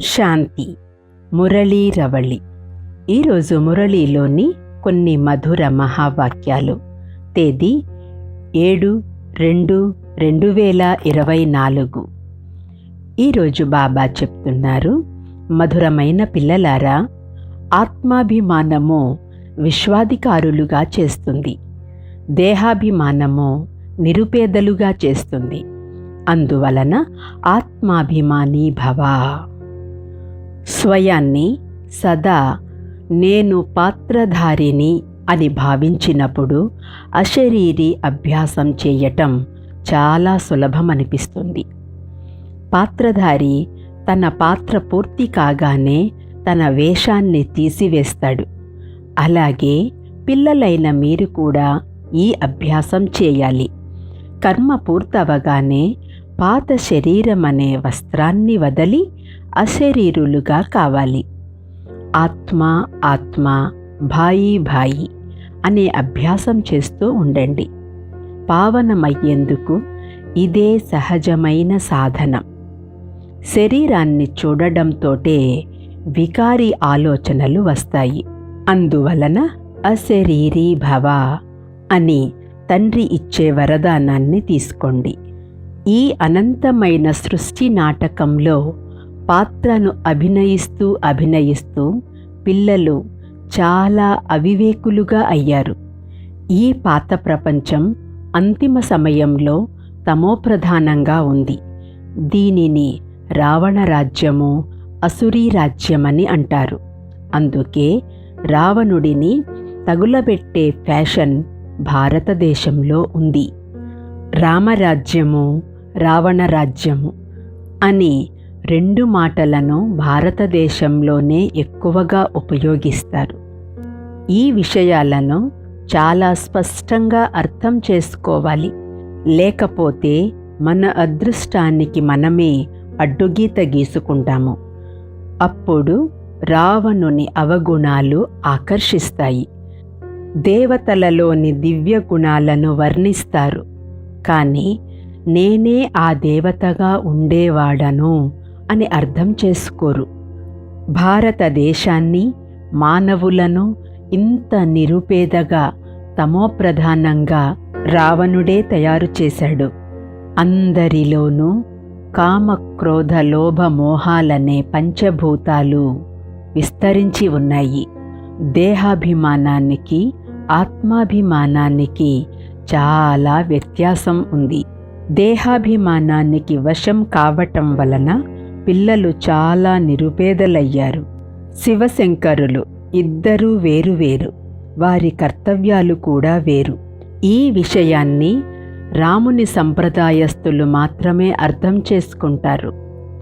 శాంతి. మురళీ రవళి. ఈరోజు మురళీలోని కొన్ని మధుర మహావాక్యాలు. తేదీ ఏడు రెండు రెండు వేల ఇరవై నాలుగు. ఈరోజు బాబా చెప్తున్నారు మధురమైన పిల్లలారా ఆత్మాభిమానము విశ్వాధికారులుగా చేస్తుంది. దేహాభిమానము నిరుపేదలుగా చేస్తుంది. అందువలన ఆత్మాభిమాని భవ స్వయాన్ని సదా నేను పాత్రధారిని అని భావించినప్పుడు అశరీరి అభ్యాసం చేయటం చాలా సులభం అనిపిస్తుంది పాత్రధారి తన పాత్ర పూర్తి కాగానే తన వేషాన్ని తీసివేస్తాడు. అలాగే పిల్లలైన మీరు కూడా ఈ అభ్యాసం చేయాలి. కర్మ పూర్తవగానే పాత శరీరం అనే వస్త్రాన్ని వదలి అశరీరులుగా కావాలి. ఆత్మ ఆత్మ భాయి భాయి అనే అభ్యాసం చేస్తూ ఉండండి. పావనమయ్యేందుకు ఇదే సహజమైన సాధనం. శరీరాన్ని చూడడంతోటే వికారి ఆలోచనలు వస్తాయి. అందువలన అశరీరీ భవ అని తండ్రి ఇచ్చే వరదానాన్ని తీసుకోండి. ఈ అనంతమైన సృష్టి నాటకంలో పాత్రను అభినయిస్తూ అభినయిస్తూ పిల్లలు చాలా అవివేకులుగా అయ్యారు. ఈ పాత ప్రపంచం అంతిమ సమయంలో తమోప్రధానంగా ఉంది. దీనిని రావణ రాజ్యము అసురీ రాజ్యమని అంటారు. అందుకే రావణుడిని తగులబెట్టే ఫ్యాషన్ భారతదేశంలో ఉంది. రామరాజ్యము రావణ రాజ్యము అని రెండు మాటలను భారతదేశంలోనే ఎక్కువగా ఉపయోగిస్తారు. ఈ విషయాలను చాలా స్పష్టంగా అర్థం చేసుకోవాలి. లేకపోతే మన అదృష్టానికి మనమే అడ్డుగీత గీసుకుంటాము. అప్పుడు రావణుని అవగుణాలు ఆకర్షిస్తాయి. దేవతలలోని దివ్య గుణాలను వర్ణిస్తారు. కానీ నేనే ఆ దేవతగా ఉండేవాడను. అని అర్థం చేసుకోరు. భారతదేశాన్ని మానవులను ఇంత నిరుపేదగా తమోప్రధానంగా రావణుడే తయారు చేశాడు. అందరిలోనూ కామ క్రోధ లోభ మోహాలనే పంచభూతాలు విస్తరించి ఉన్నాయి. దేహాభిమానానికి ఆత్మాభిమానానికి చాలా వ్యత్యాసం ఉంది. దేహాభిమానానికి వశం కావటం వలన పిల్లలు చాలా నిరుపేదలయ్యారు. శివశంకరులు ఇద్దరూ వేరువేరు వారి. కర్తవ్యాలు కూడా వేరు. ఈ విషయాన్ని రాముని సంప్రదాయస్తులు మాత్రమే అర్థం చేసుకుంటారు.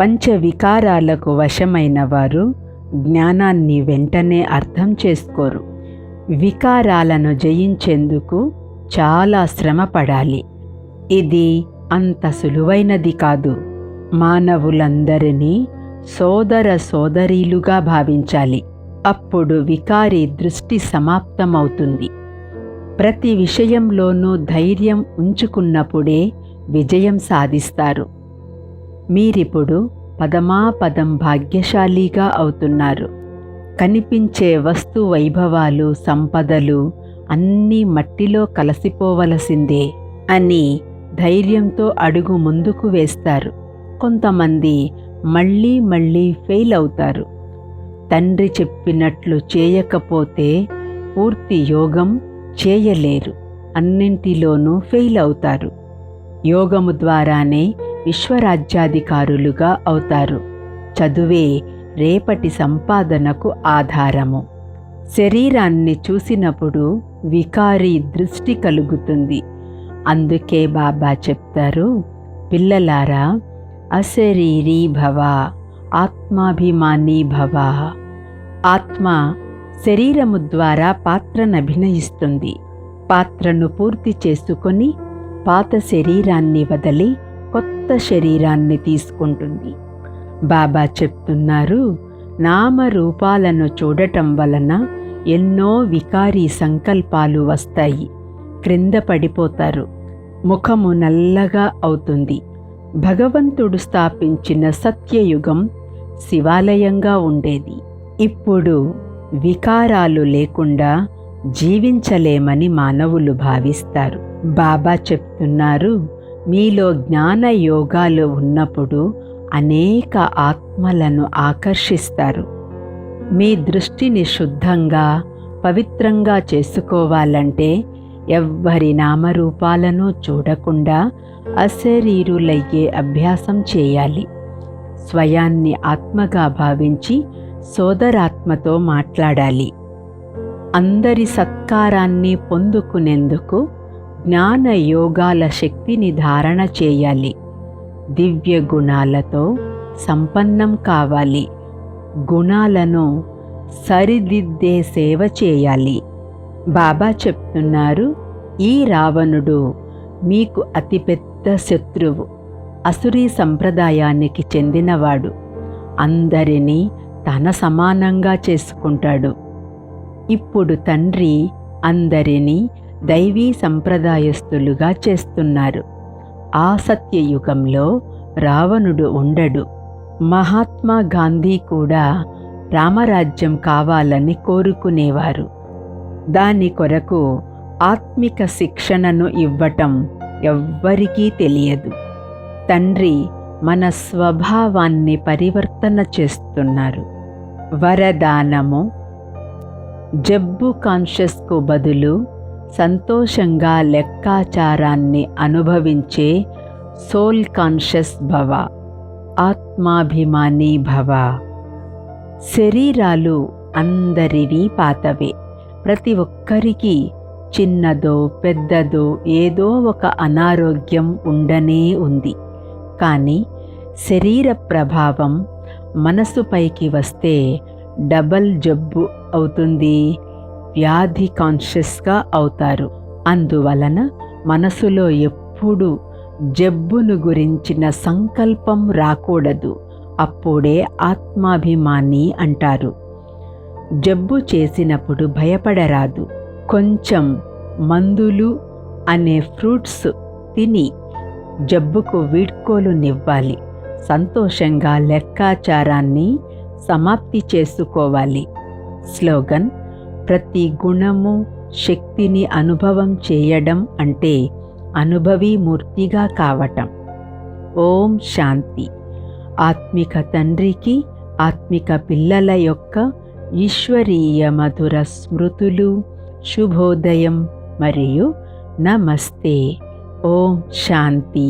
పంచవికారాలకు వశమైన వారు జ్ఞానాన్ని వెంటనే అర్థం చేసుకోరు. వికారాలను జయించేందుకు చాలా శ్రమ పడాలి ఇది అంత సులువైనది కాదు. మానవులందరినీ సోదర సోదరీలుగా భావించాలి. అప్పుడు వికారి దృష్టి సమాప్తమవుతుంది. ప్రతి విషయంలోనూ ధైర్యం ఉంచుకున్నప్పుడే విజయం సాధిస్తారు. మీరిప్పుడు పదమాపదం భాగ్యశాలిగా అవుతున్నారు. కనిపించే వస్తు వైభవాలు సంపదలు అన్నీ మట్టిలో కలసిపోవలసిందే అని ధైర్యంతో అడుగు ముందుకు వేస్తారు. కొంతమంది మళ్ళీ మళ్ళీ ఫెయిల్ అవుతారు. తండ్రి చెప్పినట్లు చేయకపోతే పూర్తి యోగం చేయలేరు. అన్నింటిలోనూ ఫెయిల్ అవుతారు. యోగము ద్వారానే విశ్వరాజ్యాధికారులుగా అవుతారు. చదువే రేపటి సంపాదనకు ఆధారము. శరీరాన్ని చూసినప్పుడు వికారి దృష్టి కలుగుతుంది. అందుకే బాబా చెప్తారు పిల్లలారా అశరీరీ భవ ఆత్మాభిమాని భవ ఆత్మ శరీరము ద్వారా పాత్రను అభినయిస్తుంది పాత్రను పూర్తి చేసుకొని పాత శరీరాన్ని వదిలి కొత్త శరీరాన్ని తీసుకుంటుంది. బాబా చెప్తున్నారు నామరూపాలను చూడటం వలన ఎన్నో వికారీ సంకల్పాలు వస్తాయి. క్రింద పడిపోతారు. ముఖము నల్లగా అవుతుంది. భగవంతుడు స్థాపించిన సత్యయుగం శివాలయంగా ఉండేది. ఇప్పుడు వికారాలు లేకుండా జీవించలేమని మానవులు భావిస్తారు. బాబా చెప్తున్నారు మీలో జ్ఞాన యోగాలు ఉన్నప్పుడు అనేక ఆత్మలను ఆకర్షిస్తారు. మీ దృష్టిని శుద్ధంగా పవిత్రంగా చేసుకోవాలంటే ఎవ్వరి నామరూపాలను చూడకుండా అశరీరులయ్యే అభ్యాసం చేయాలి. స్వయాన్ని ఆత్మగా భావించి సోదరాత్మతో మాట్లాడాలి. అందరి సత్కారాన్ని పొందుకునేందుకు జ్ఞాన యోగాల శక్తిని ధారణ చేయాలి. దివ్య గుణాలతో సంపన్నం కావాలి. గుణాలను సరిదిద్దే సేవ చేయాలి. బాబా చెప్తున్నారు ఈ రావణుడు మీకు అతిపెద్ద శత్రువు అసురీ సంప్రదాయానికి చెందినవాడు. అందరినీ తన సమానంగా చేసుకుంటాడు. ఇప్పుడు తండ్రి అందరినీ దైవీ సంప్రదాయస్తులుగా చేస్తున్నారు. ఆ సత్యయుగంలో రావణుడు ఉండడు. మహాత్మా గాంధీ కూడా రామరాజ్యం కావాలని కోరుకునేవారు. దాని కొరకు ఆత్మిక శిక్షణను ఇవ్వటం ఎవ్వరికీ తెలియదు. తండ్రి మన స్వభావాన్ని పరివర్తన చేస్తున్నారు. వరదానము జబ్బు కాన్షియస్కు బదులు సంతోషంగా లెక్కాచారాన్ని అనుభవించే సోల్ కాన్షియస్ భవ ఆత్మాభిమాని భవ. శరీరాలు అందరివి పాతవే. ప్రతి ఒక్కరికి చిన్నదో పెద్దదో ఏదో ఒక అనారోగ్యం ఉండనే ఉంది. కానీ శరీర ప్రభావం మనసుపైకి వస్తే డబల్ జబ్బు అవుతుంది. వ్యాధి కాన్షియస్గా అవుతారు. అందువలన మనసులో ఎప్పుడు జబ్బును గురించిన సంకల్పం రాకూడదు. అప్పుడే ఆత్మాభిమాని అంటారు. జబ్బు చేసినప్పుడు భయపడరాదు. కొంచెం మందులు అనే ఫ్రూట్స్ తిని జబ్బుకు వీడ్కోలు నివ్వాలి సంతోషంగా లెక్కాచారాన్ని సమాప్తి చేసుకోవాలి. స్లోగన్ ప్రతి గుణము శక్తిని అనుభవం చేయడం అంటే అనుభవీ మూర్తిగా కావటం. ఓం శాంతి. ఆత్మిక తండ్రికి ఆత్మిక పిల్లల యొక్క ఈశ్వరీయ మధుర స్మృతులు శుభోదయం మరియు నమస్తే ఓం శాంతి